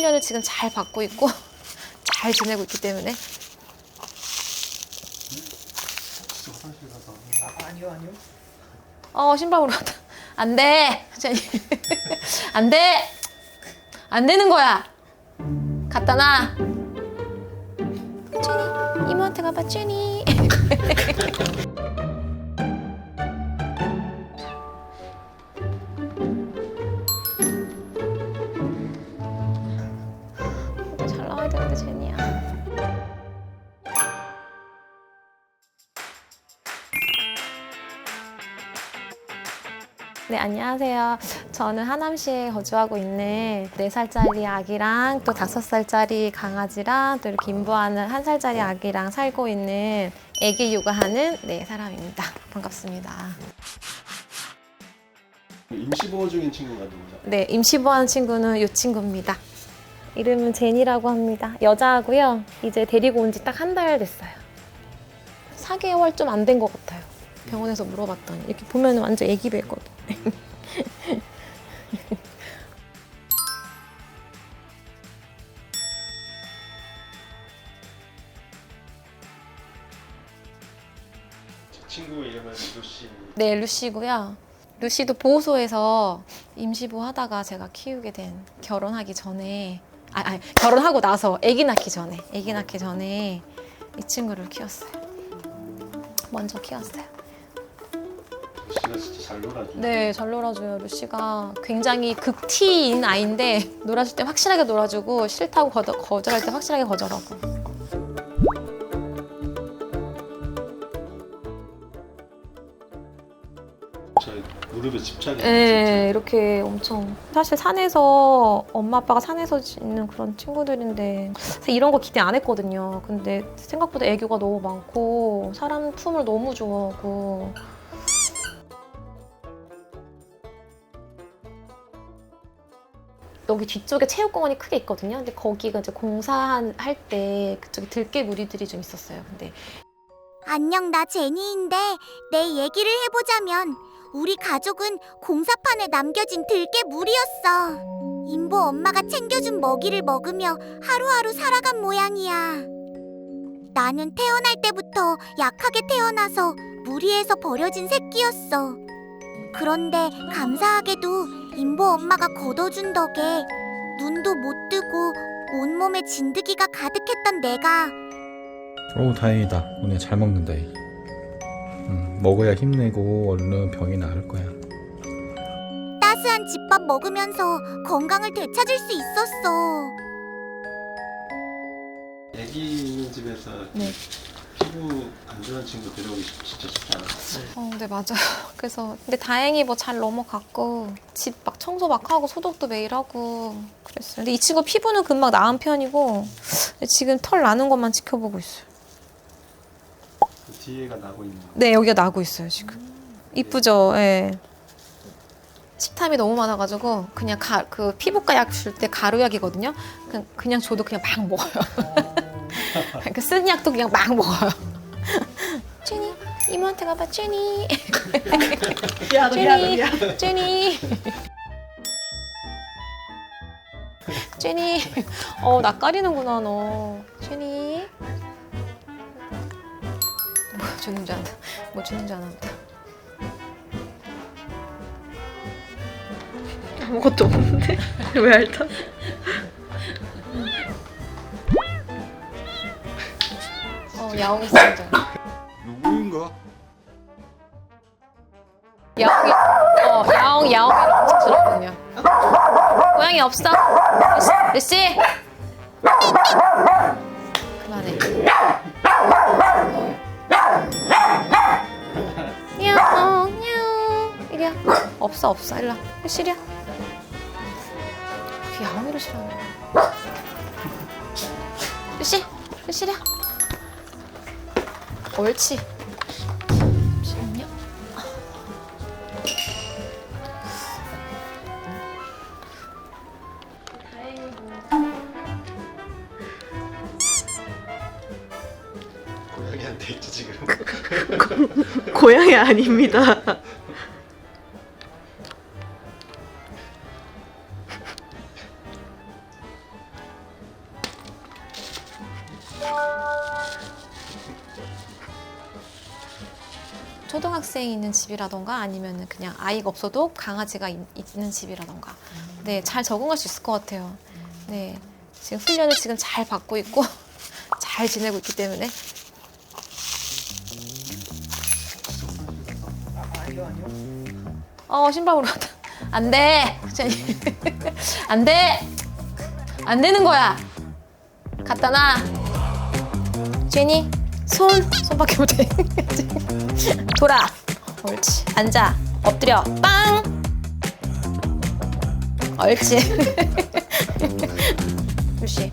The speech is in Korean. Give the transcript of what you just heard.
훈련을 지금 잘 받고 있고 잘 지내고 있기 때문에. 아, 아니요 아니요. 어 신발 보러 갔다. 안돼! 안돼! 안 되는 거야! 갖다 놔! 제니 이모한테 가봐 제니 네, 안녕하세요. 저는 하남시에 거주하고 있는 4살짜리 아기랑 또 5살짜리 강아지랑 또 이렇게 인부하는 1살짜리 아기랑 살고 있는 아기 육아하는 네, 사람입니다. 반갑습니다. 임시보호 중인 친구가 누구죠? 네, 임시보호하는 친구는 이 친구입니다. 이름은 제니라고 합니다. 여자하고요. 이제 데리고 온 지 딱 한 달 됐어요. 4개월 좀 안 된 것 같아요. 병원에서 물어봤더니 이렇게 보면 완전 애기 배거든. 제 친구 이름은 루시. 네, 루시고요. 루시도 보호소에서 임시보호 하다가 제가 키우게 된 결혼하기 전에 아, 아니 결혼하고 나서 아기 낳기 전에 아기 낳기 전에 이 친구를 키웠어요. 먼저 키웠어요. 루시가 진짜 잘 놀아줘. 네, 잘 놀아줘요. 루시가 굉장히 극티인 아이인데 놀아줄 때 확실하게 놀아주고 싫다고 거절, 거절할 때 확실하게 거절하고. 저희 무릎에 집착이. 네, 이렇게 엄청 사실 산에서 엄마 아빠가 산에서 있는 그런 친구들인데 사실 이런 거 기대 안 했거든요. 근데 생각보다 애교가 너무 많고 사람 품을 너무 좋아하고 여기 뒤쪽에 체육공원이 크게 있거든요. 근데 거기가 이제 공사할 때 그쪽에 들깨 무리들이 좀 있었어요. 근데 안녕, 나 제니인데 내 얘기를 해보자면 우리 가족은 공사판에 남겨진 들깨 물이었어. 임보 엄마가 챙겨준 먹이를 먹으며 하루하루 살아간 모양이야. 나는 태어날 때부터 약하게 태어나서 무리에서 버려진 새끼였어. 그런데 감사하게도 임보 엄마가 걷어준 덕에 눈도 못 뜨고 온몸에 진드기가 가득했던 내가 오 다행이다 오늘 잘 먹는다 얘. 음, 먹어야 힘내고 얼른 병이 나을 거야 따스한 집밥 먹으면서 건강을 되찾을 수 있었어. 애기 있는 집에서 네. 피부 안 좋은 친구 데려오기 쉽- 진짜 쉽지 않아요. 어, 네 맞아요. 그래서 근데 다행히 뭐 잘 넘어갔고 집 막 청소 막 하고 소독도 매일 하고 그랬어요. 근데 이 친구 피부는 금방 나은 편이고 지금 털 나는 것만 지켜보고 있어요. 그 뒤에가 나고 있는 거. 네 여기가 나고 있어요 지금. 이쁘죠? 예. 식탐이 너무 많아가지고 그냥 가, 그 피부과 약 줄 때 가루약이거든요. 그냥, 그냥 줘도 그냥 막 먹어요. 그쓴 약도 그냥 막 먹어요. 제니 이모한테 가봐 제니. 미안하다 미안하다 제니, 미안. 제니. 제니. 어, 낯가리는구나, 너. 제니. 뭐 주는 줄 아나. 뭐 주는 줄 보다. 아무것도 없는데 왜 알다? 어, 야옹이 알아. 누구인가? 야옹이, 어, 야옹, 야옹이를 엄청 싫어하거든요. 고양이 없어? 루시! 그만해. 야옹, 야옹. 이리야. 없어, 없어. 일로 와. 루시, 이리야. 그 야옹이를 싫어하네. 루시! 루시, 이리야. 옳지. 잠시만요. 고양이한테 있죠 지금. 고양이 아닙니다. 초등학생이 있는 집이라던가 아니면 그냥 아이가 없어도 강아지가 있, 는 집이라던가. 네 잘 적응할 수 있을 것 같아요. 네 지금 훈련을 지금 잘 받고 있고 잘 지내고 있기 때문에. 아니요 아니요. 어 신발으로 갔다. 안돼! 안돼! 안 되는 거야. 갖다 놔. 제니 손 손밖에 못해. 돌아. 옳지. 앉아. 엎드려. 빵! 옳지. 옳지